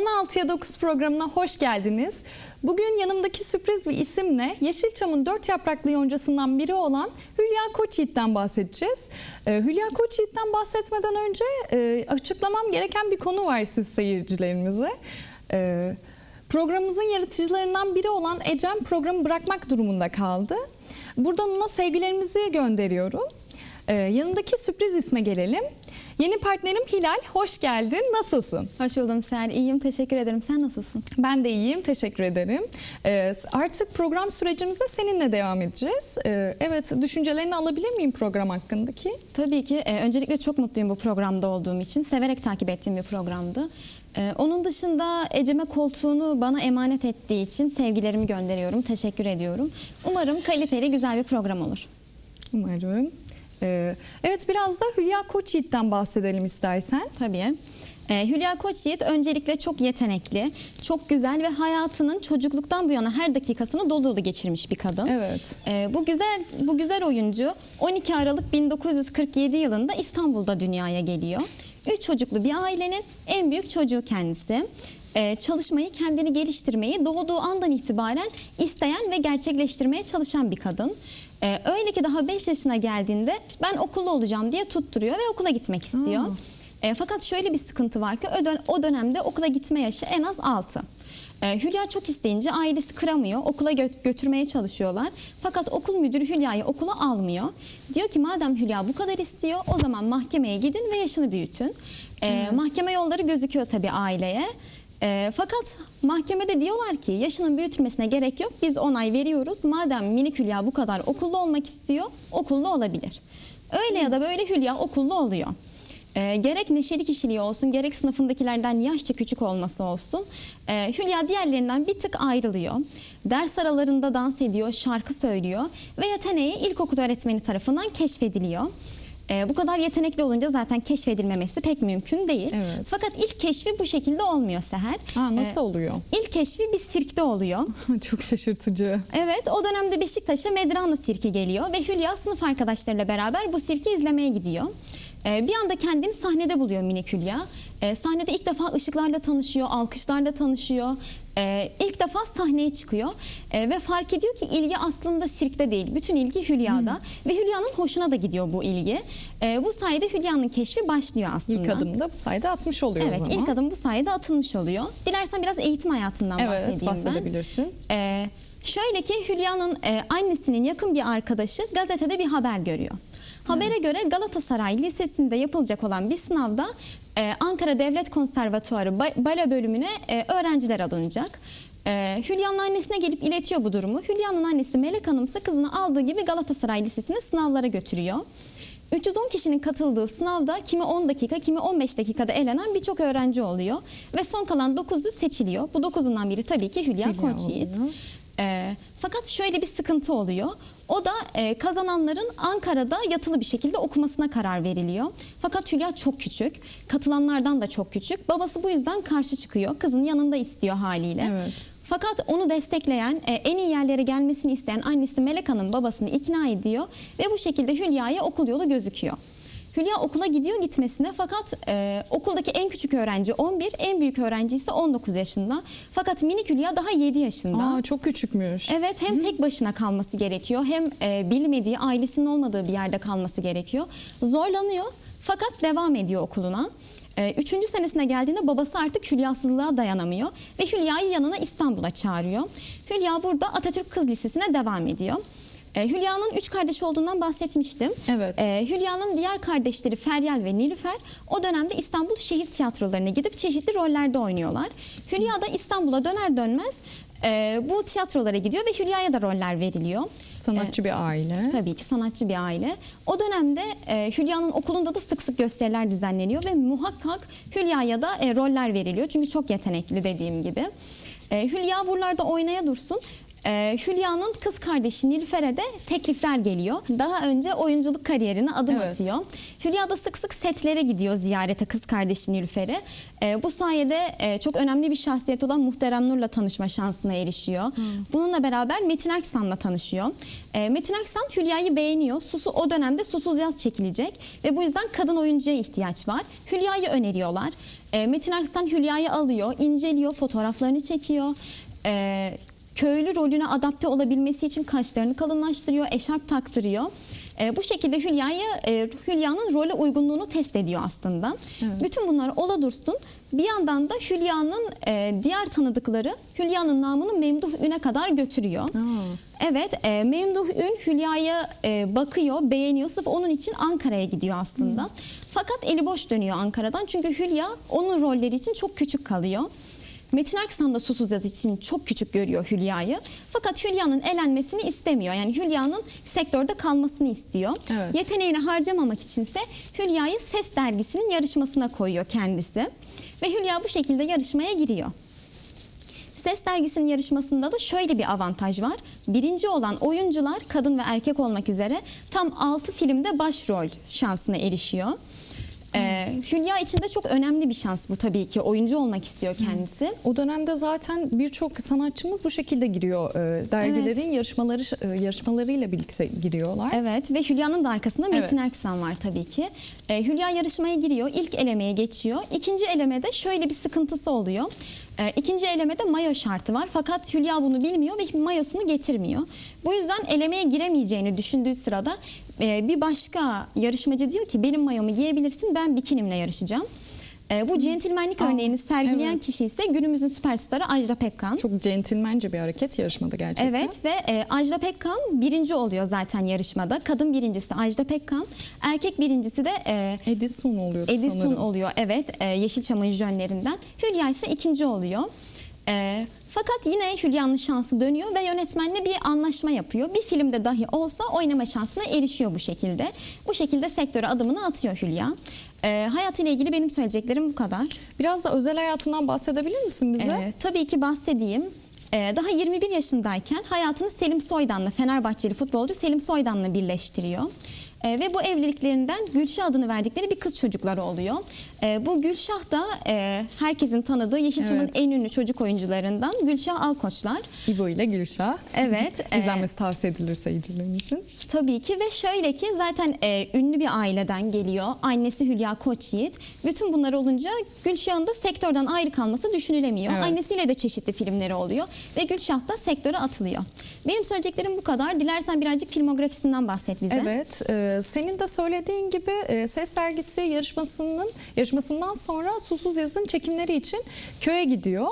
16'ya 9 programına hoş geldiniz. Bugün yanımdaki sürpriz bir isimle Yeşilçam'ın dört yapraklı yoncasından biri olan Hülya Koçyiğit'ten bahsedeceğiz. Ee, Hülya Koçyiğit'ten bahsetmeden önce e, açıklamam gereken bir konu var siz seyircilerimize. Ee, programımızın yaratıcılarından biri olan Ecem programı bırakmak durumunda kaldı. Buradan ona sevgilerimizi gönderiyorum. Ee, yanındaki sürpriz isme gelelim. Yeni partnerim Hilal, hoş geldin. Nasılsın? Hoş buldum Seher. İyiyim. Teşekkür ederim. Sen nasılsın? Ben de iyiyim, teşekkür ederim. Ee, artık program sürecimize seninle devam edeceğiz. Ee, evet, düşüncelerini alabilir miyim program hakkındaki? Tabii ki. e, öncelikle çok mutluyum bu programda olduğum için. Severek takip ettiğim bir programdı. E, onun dışında Ecem'e koltuğunu bana emanet ettiği için sevgilerimi gönderiyorum. Teşekkür ediyorum. Umarım kaliteli güzel bir program olur. Umarım. Ee, evet, biraz da Hülya Koçyiğit'ten bahsedelim istersen. Tabii. E, Hülya Koçyiğit öncelikle çok yetenekli, çok güzel ve hayatının çocukluktan bu yana her dakikasını dolu dolu geçirmiş bir kadın. Evet. Ee, bu güzel bu güzel oyuncu 12 Aralık 1947 yılında İstanbul'da dünyaya geliyor. Üç çocuklu bir ailenin en büyük çocuğu kendisi. Ee, çalışmayı, kendini geliştirmeyi doğduğu andan itibaren isteyen ve gerçekleştirmeye çalışan bir kadın. Ee, öyle ki daha 5 yaşına geldiğinde ben okulda olacağım diye tutturuyor ve okula gitmek istiyor. E, fakat şöyle bir sıkıntı var ki o, dön- o dönemde okula gitme yaşı en az 6. E, Hülya çok isteyince ailesi kıramıyor. Okula gö- götürmeye çalışıyorlar. Fakat okul müdürü Hülya'yı okula almıyor. Diyor ki madem Hülya bu kadar istiyor o zaman mahkemeye gidin ve yaşını büyütün. E, Mahkeme yolları gözüküyor tabii aileye. E, fakat mahkemede diyorlar ki yaşının büyütülmesine gerek yok. Biz onay veriyoruz. Madem minik Hülya bu kadar okulda olmak istiyor, okulda olabilir. Öyle ya da böyle Hülya okulda oluyor. E, gerek neşeli kişiliği olsun, gerek sınıfındakilerden yaşça küçük olması olsun. e, Hülya diğerlerinden bir tık ayrılıyor. Ders aralarında dans ediyor, şarkı söylüyor ve yeteneği ilkokul öğretmeni tarafından keşfediliyor. E, bu kadar yetenekli olunca zaten keşfedilmemesi pek mümkün değil. Evet. Fakat ilk keşfi bu şekilde olmuyor Seher. Aa, nasıl E, oluyor? İlk keşfi bir sirkte oluyor. Çok şaşırtıcı. Evet o dönemde Beşiktaş'a Medrano sirki geliyor ve Hülya sınıf arkadaşlarıyla beraber bu sirki izlemeye gidiyor. Ee, bir anda kendini sahnede buluyor minik Hülya. Ee, sahnede ilk defa ışıklarla tanışıyor, alkışlarla tanışıyor. Ee, ilk defa sahneye çıkıyor Ee, ve fark ediyor ki ilgi aslında sirkte değil, bütün ilgi Hülya'da ve Hülya'nın hoşuna da gidiyor bu ilgi. Ee, bu sayede Hülya'nın keşfi başlıyor aslında. İlk adımda bu sayede atmış oluyor Evet, o zaman. ilk adım bu sayede atılmış oluyor. Dilersen biraz eğitim hayatından bahsedeyim Evet, bahsedebilirsin. Ee, şöyle ki Hülya'nın e, annesinin yakın bir arkadaşı gazetede bir haber görüyor. Habere göre Galatasaray Lisesi'nde yapılacak olan bir sınavda e, Ankara Devlet Konservatuarı ba- bale bölümüne e, öğrenciler alınacak. E, Hülya'nın annesine gelip iletiyor bu durumu. Hülya'nın annesi Melek Hanım ise kızını aldığı gibi Galatasaray Lisesi'ne sınavlara götürüyor. 310 kişinin katıldığı sınavda kimi 10 dakika kimi 15 dakikada elenen birçok öğrenci oluyor. Ve son kalan 9'u seçiliyor. Bu 9'undan biri tabii ki Hülya, Hülya Koçyiğit. Ee, fakat şöyle bir sıkıntı oluyor. O da e, kazananların Ankara'da yatılı bir şekilde okumasına karar veriliyor. Fakat Hülya çok küçük. Katılanlardan da çok küçük. Babası bu yüzden karşı çıkıyor. Kızın yanında istiyor haliyle. Evet. Fakat onu destekleyen, e, en iyi yerlere gelmesini isteyen annesi Melek Hanım babasını ikna ediyor ve bu şekilde Hülya'ya okul yolu gözüküyor. Hülya okula gidiyor gitmesine fakat e, okuldaki en küçük öğrenci 11, en büyük öğrenci ise 19 yaşında. Fakat minik Hülya daha 7 yaşında. Aa, çok küçükmüş. Evet hem tek başına kalması gerekiyor hem e, bilmediği ailesinin olmadığı bir yerde kalması gerekiyor. Zorlanıyor fakat devam ediyor okuluna. E, üçüncü senesine geldiğinde babası artık Hülyasızlığa dayanamıyor ve Hülya'yı yanına İstanbul'a çağırıyor. Hülya burada Atatürk Kız Lisesi'ne devam ediyor. E, Hülya'nın üç kardeş olduğundan bahsetmiştim. Evet. E, Hülya'nın diğer kardeşleri Feryal ve Nilüfer o dönemde İstanbul şehir tiyatrolarına gidip çeşitli rollerde oynuyorlar. Hülya da İstanbul'a döner dönmez e, bu tiyatrolara gidiyor ve Hülya'ya da roller veriliyor. Sanatçı bir aile. Tabii ki sanatçı bir aile. O dönemde e, Hülya'nın okulunda da sık sık gösteriler düzenleniyor ve muhakkak Hülya'ya da e, roller veriliyor. Çünkü çok yetenekli dediğim gibi. E, Hülya buralarda oynaya dursun. E, Hülya'nın kız kardeşi Nilüfer'e de teklifler geliyor. Daha önce oyunculuk kariyerine adım Evet. atıyor. Hülya da sık sık setlere gidiyor ziyarete kız kardeşi Nilüfer'i. E, bu sayede e, çok önemli bir şahsiyet olan Muhterem Nur'la tanışma şansına erişiyor. Bununla beraber Metin Aksan'la tanışıyor. E, Metin Aksan Hülya'yı beğeniyor. Susu o dönemde Susuz Yaz çekilecek ve bu yüzden kadın oyuncuya ihtiyaç var. Hülya'yı öneriyorlar. E, Metin Aksan Hülya'yı alıyor, inceliyor, fotoğraflarını çekiyor. Köylü rolüne adapte olabilmesi için kaşlarını kalınlaştırıyor, eşarp taktırıyor. E, bu şekilde Hülya'yı e, Hülya'nın role uygunluğunu test ediyor aslında. Bütün bunlar ola dursun. Bir yandan da Hülya'nın e, diğer tanıdıkları Hülya'nın namını Memduh Ün'e kadar götürüyor. Evet, e, Memduh Ün Hülya'ya e, bakıyor, beğeniyor. Sırf onun için Ankara'ya gidiyor aslında. Fakat eli boş dönüyor Ankara'dan. Çünkü Hülya onun rolleri için çok küçük kalıyor. Metin Aksan da Susuz Yaz için çok küçük görüyor Hülya'yı. Fakat Hülya'nın elenmesini istemiyor. Yani Hülya'nın sektörde kalmasını istiyor. Evet. Yeteneğini harcamamak içinse Hülya'yı Ses dergisinin yarışmasına koyuyor kendisi. Ve Hülya bu şekilde yarışmaya giriyor. Ses dergisinin yarışmasında da şöyle bir avantaj var. Birinci olan oyuncular kadın ve erkek olmak üzere tam 6 filmde başrol şansına erişiyor. Ee, Hülya için de çok önemli bir şans bu tabii ki. Oyuncu olmak istiyor kendisi. O dönemde zaten birçok sanatçımız bu şekilde giriyor. E, dergilerin yarışmaları e, yarışmalarıyla birlikte giriyorlar. Evet ve Hülya'nın da arkasında Metin Evet. Erksan var tabii ki. Ee, Hülya yarışmaya giriyor. İlk elemeye geçiyor. İkinci elemede şöyle bir sıkıntısı oluyor. Ee, ikinci elemede mayo şartı var. Fakat Hülya bunu bilmiyor ve mayosunu getirmiyor. Bu yüzden elemeye giremeyeceğini düşündüğü sırada e, bir başka yarışmacı diyor ki benim mayomu giyebilirsin ben bikinimle yarışacağım. Ee, bu centilmenlik Aa, örneğini sergileyen evet. kişi ise günümüzün süperstarı Ajda Pekkan. Çok centilmence bir hareket yarışmada gerçekten. Evet ve e, Ajda Pekkan birinci oluyor zaten yarışmada. Kadın birincisi Ajda Pekkan, erkek birincisi de e, Edison oluyordu Edison sanırım. oluyor. Evet, e, Yeşilçam'ın jönlerinden. Hülya ise ikinci oluyor. E, fakat yine Hülya'nın şansı dönüyor ve yönetmenle bir anlaşma yapıyor. Bir filmde dahi olsa oynama şansına erişiyor bu şekilde. Bu şekilde sektöre adımını atıyor Hülya. E, hayatıyla ilgili benim söyleyeceklerim bu kadar. Biraz da özel hayatından bahsedebilir misin bize? Ee, tabii ki bahsedeyim. Ee, daha 21 yaşındayken hayatını Selim Soydan'la, Fenerbahçeli futbolcu Selim Soydan'la birleştiriyor. Ee, ve bu evliliklerinden Gülşah adını verdikleri bir kız çocukları oluyor. Ee, bu Gülşah da e, herkesin tanıdığı Yeşilçam'ın Evet. en ünlü çocuk oyuncularından Gülşah Alkoçlar. İbo ile Gülşah. Evet. e, İzlenmesi tavsiye edilir seyircilerimizin. Tabii ki ve şöyle ki zaten e, ünlü bir aileden geliyor. Annesi Hülya Koçyiğit. Bütün bunlar olunca Gülşah'ın da sektörden ayrı kalması düşünülemiyor. Evet. Annesiyle de çeşitli filmleri oluyor ve Gülşah da sektöre atılıyor. Benim söyleyeceklerim bu kadar. Dilersen birazcık filmografisinden bahset bize. Evet, e, senin de söylediğin gibi e, Ses Dergisi yarışmasının yarışmasından sonra Susuz Yaz'ın çekimleri için köye gidiyor.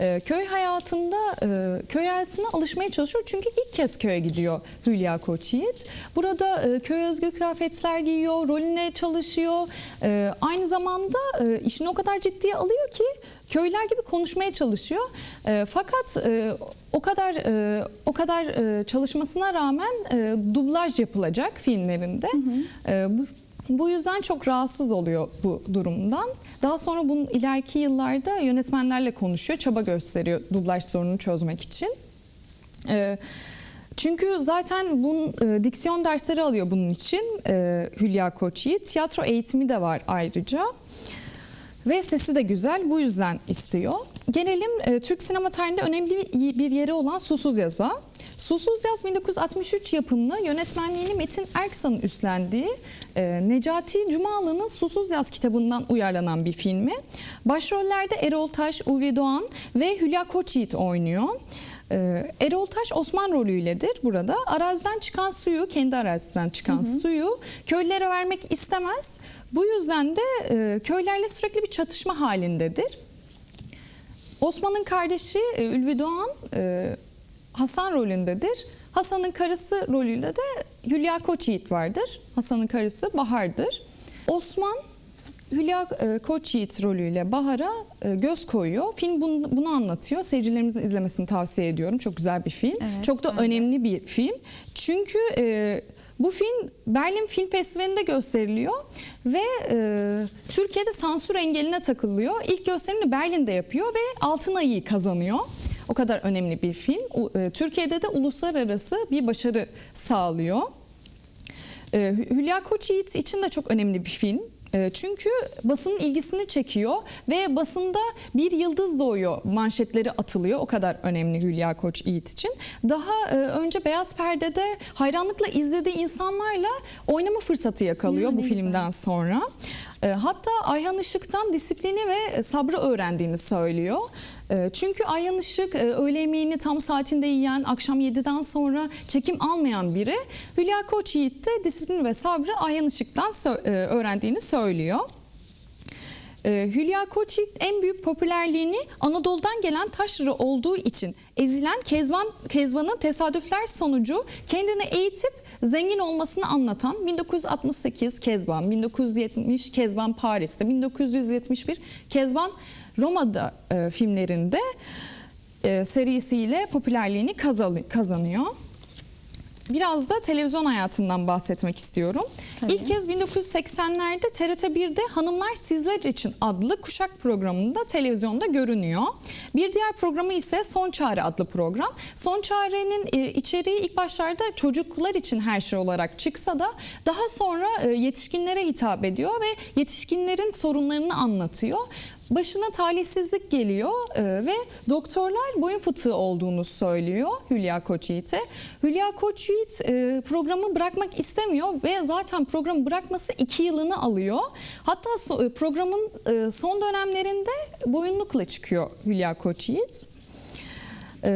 E, köy hayatında e, köy hayatına alışmaya çalışıyor çünkü ilk kez köye gidiyor Hülya Koçyiğit. Burada e, köy özgü kıyafetler giyiyor, rolüne çalışıyor. E, aynı zamanda e, işini o kadar ciddiye alıyor ki köyler gibi konuşmaya çalışıyor. E, fakat e, o kadar e, o kadar e, çalışmasına rağmen e, dublaj yapılacak filmlerinde. E, bu, bu yüzden çok rahatsız oluyor bu durumdan. Daha sonra bunun ileriki yıllarda yönetmenlerle konuşuyor, çaba gösteriyor dublaj sorununu çözmek için. E, çünkü zaten bunun e, diksiyon dersleri alıyor bunun için e, Hülya Koçyiğit. Tiyatro eğitimi de var ayrıca. Ve sesi de güzel bu yüzden istiyor. Gelelim e, Türk sinema tarihinde önemli bir- yeri olan Susuz Yaz'a. Susuz Yaz 1963 yapımlı yönetmenliğini Metin Erksan'ın üstlendiği e, Necati Cumalı'nın Susuz Yaz kitabından uyarlanan bir filmi. Başrollerde Erol Taş, Uvi Doğan ve Hülya Koçyiğit oynuyor. Ee, Erol Taş Osman rolüyledir burada. Araziden çıkan suyu, kendi arazisinden çıkan suyu köylülere vermek istemez. Bu yüzden de e, köylerle sürekli bir çatışma halindedir. Osman'ın kardeşi e, Ülvi Doğan e, Hasan rolündedir. Hasan'ın karısı rolüyle de Hülya Koçyiğit vardır. Hasan'ın karısı Bahar'dır. Osman Hülya e, Koçyiğit rolüyle Bahar'a göz koyuyor. Film bunu, bunu anlatıyor. Seyircilerimizin izlemesini tavsiye ediyorum. Çok güzel bir film. Evet, Çok da ben de. önemli bir film. Çünkü e, bu film Berlin Film Festivali'nde gösteriliyor ve e, Türkiye'de sansür engeline takılıyor. İlk gösterimini Berlin'de yapıyor ve Altın Ayı'yı kazanıyor. O kadar önemli bir film. E, Türkiye'de de uluslararası bir başarı sağlıyor. E, Hü- Hülya Koçyiğit için de çok önemli bir film. E, Çünkü basının ilgisini çekiyor ve basında bir yıldız doğuyor manşetleri atılıyor. O kadar önemli Hülya Koçyiğit için. Daha e, önce Beyaz Perde'de hayranlıkla izlediği insanlarla oynama fırsatı yakalıyor Ya, bu ne güzel. filmden sonra. E, Hatta Ayhan Işık'tan disiplini ve sabrı öğrendiğini söylüyor. E, Çünkü Ayhan Işık e, öğle yemeğini tam saatinde yiyen, akşam 7'den sonra çekim almayan biri. Hülya Koçyiğit de disiplin ve sabrı Ayhan Işık'tan e, öğrendiğini söylüyor. Hülya Koçyiğit en büyük popülerliğini Anadolu'dan gelen taşra olduğu için ezilen Kezban Kezban'ın tesadüfler sonucu kendini eğitip zengin olmasını anlatan 1968 Kezban, 1970 Kezban Paris'te, 1971 Kezban Roma'da e, filmlerinde e, serisiyle popülerliğini kazan- kazanıyor. Biraz da televizyon hayatından bahsetmek istiyorum. Tabii. İlk kez 1980'lerde TRT1'de Hanımlar Sizler için adlı kuşak programında televizyonda görünüyor. Bir diğer programı ise Son Çare adlı program. Son Çare'nin e, içeriği ilk başlarda çocuklar için her şey olarak çıksa da daha sonra e, yetişkinlere hitap ediyor ve yetişkinlerin sorunlarını anlatıyor. Başına talihsizlik geliyor e, ve doktorlar boyun fıtığı olduğunu söylüyor Hülya Koçyiğit'e. Hülya Koçyiğit e, programı bırakmak istemiyor ve zaten programı bırakması iki yılını alıyor. Hatta so- e, programın e, son dönemlerinde boyunlukla çıkıyor Hülya Koçyiğit. Ee,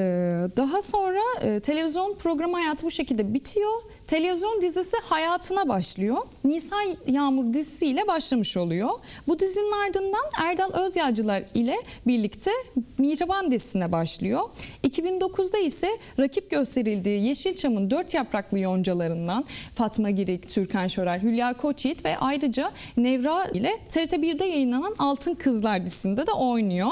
Daha sonra e, televizyon programı hayatı bu şekilde bitiyor. Televizyon dizisi hayatına başlıyor. Nisan Yağmur dizisiyle başlamış oluyor. Bu dizinin ardından Erdal Özyağcılar ile birlikte Mihriban dizisine başlıyor. 2009'da ise rakip gösterildiği Yeşilçam'ın dört yapraklı yoncalarından Fatma Girik, Türkan Şoray, Hülya Koçyiğit ve ayrıca Nevra ile TRT1'de yayınlanan Altın Kızlar dizisinde de oynuyor.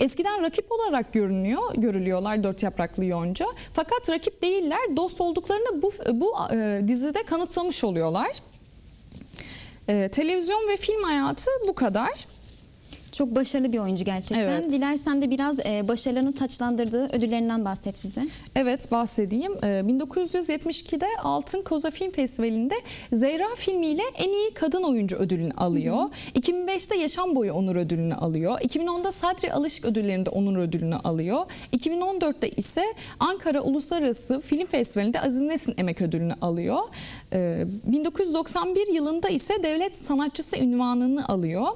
Eskiden rakip olarak görünüyor, görülüyorlar dört yapraklı yonca. Fakat rakip değiller, dost olduklarını bu bu e, dizide kanıtlamış oluyorlar. E, televizyon ve film hayatı bu kadar. Çok başarılı bir oyuncu gerçekten. Evet. Dilersen de biraz e, başarılarını taçlandırdığı ödüllerinden bahset bize. Evet bahsedeyim. Ee, 1972'de Altın Koza Film Festivali'nde Zehra filmiyle en iyi kadın oyuncu ödülünü alıyor. 2005'te Yaşam Boyu Onur ödülünü alıyor. 2010'da Sadri Alışık ödüllerinde Onur ödülünü alıyor. 2014'te ise Ankara Uluslararası Film Festivali'nde Aziz Nesin Emek ödülünü alıyor. Ee, 1991 yılında ise devlet sanatçısı ünvanını alıyor.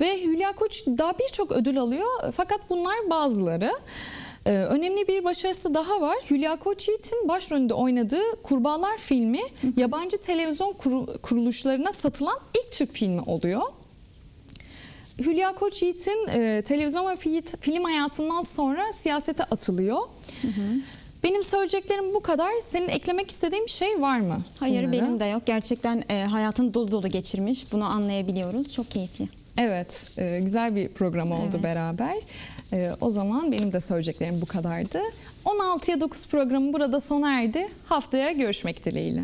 Ve Hülya Koç daha birçok ödül alıyor fakat bunlar bazıları. Ee, önemli bir başarısı daha var. Hülya Koçyiğit'in başrolünde oynadığı Kurbağalar filmi yabancı televizyon kuru- kuruluşlarına satılan ilk Türk filmi oluyor. Hülya Koçyiğit'in e, televizyon ve fi- film hayatından sonra siyasete atılıyor. Benim söyleyeceklerim bu kadar. Senin eklemek istediğin bir şey var mı? Hayır bunlara? benim de yok. Gerçekten e, hayatını dolu dolu geçirmiş. Bunu anlayabiliyoruz. Çok keyifli. Evet, e, güzel bir program oldu Evet. beraber. E, o zaman benim de söyleyeceklerim bu kadardı. 16'ya 9 programı burada sona erdi. Haftaya görüşmek dileğiyle.